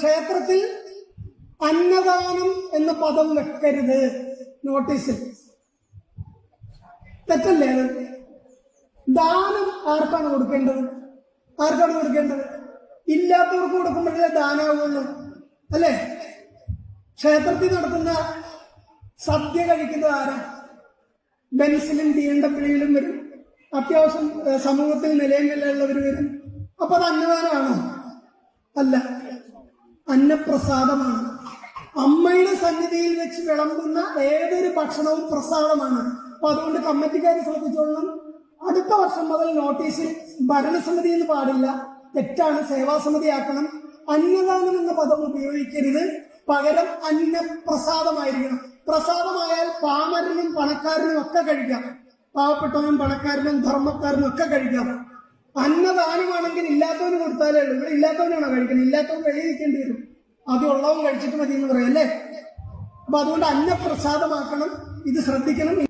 ക്ഷേത്രത്തിൽ അന്നദാനം എന്ന പദം വെക്കരുത്. നോട്ടീസിൽ തെറ്റല്ലേ അത്? ദാനം ആർക്കാണ് കൊടുക്കേണ്ടത്? ആർക്കാണ് കൊടുക്കേണ്ടത്? ഇല്ലാത്തവർക്ക് കൊടുക്കുമ്പോഴേ ദാനാവുള്ളൂ. അല്ലേ? ക്ഷേത്രത്തിൽ നടത്തുന്ന സദ്യ കഴിക്കുന്നത് ആരാ? ബെൻസിലും ഡി എൻ വരും. അത്യാവശ്യം സമൂഹത്തിൽ നിലയങ്ങളിലുള്ളവർ വരും. അപ്പൊ അത് അന്നദാനമാണോ? അല്ല. അന്നപ്രസാദമാണ്. അമ്മയുടെ സന്നിധിയിൽ വെച്ച് വിളമ്പുന്ന ഏതൊരു ഭക്ഷണവും പ്രസാദമാണ്. അപ്പൊ അതുകൊണ്ട് കമ്മിറ്റിക്കാർ ശ്രദ്ധിച്ചോളണം. അടുത്ത വർഷം മുതൽ നോട്ടീസിൽ ഭരണസമിതി എന്ന് പാടില്ല. തെറ്റാണ്. സേവാസമിതി ആക്കണം അന്നദാനം എന്ന പദം ഉപയോഗിക്കരുത്. പകരം അന്നപ്രസാദമായിരിക്കണം. പ്രസാദമായാൽ പാമരനും പണക്കാരനും ഒക്കെ കഴിക്കാം. പാവപ്പെട്ടവനും പണക്കാരനും ധർമ്മക്കാരനും ഒക്കെ കഴിക്കാം. അന്നദാനമാണെങ്കിൽ ഇല്ലാത്തവന് കൊടുത്താലേ ഉള്ളൂ. ഇവിടെ ഇല്ലാത്തവനാണോ കഴിക്കുന്നത്? ഇല്ലാത്തവൻ വെളിയിൽ നിൽക്കേണ്ടി വരും. അത് ഉള്ളവൻ കഴിച്ചിട്ട് മതി എന്ന് പറയും അല്ലേ? അപ്പൊ അതുകൊണ്ട് അന്നപ്രസാദമാക്കണം ഇത് ശ്രദ്ധിക്കണം.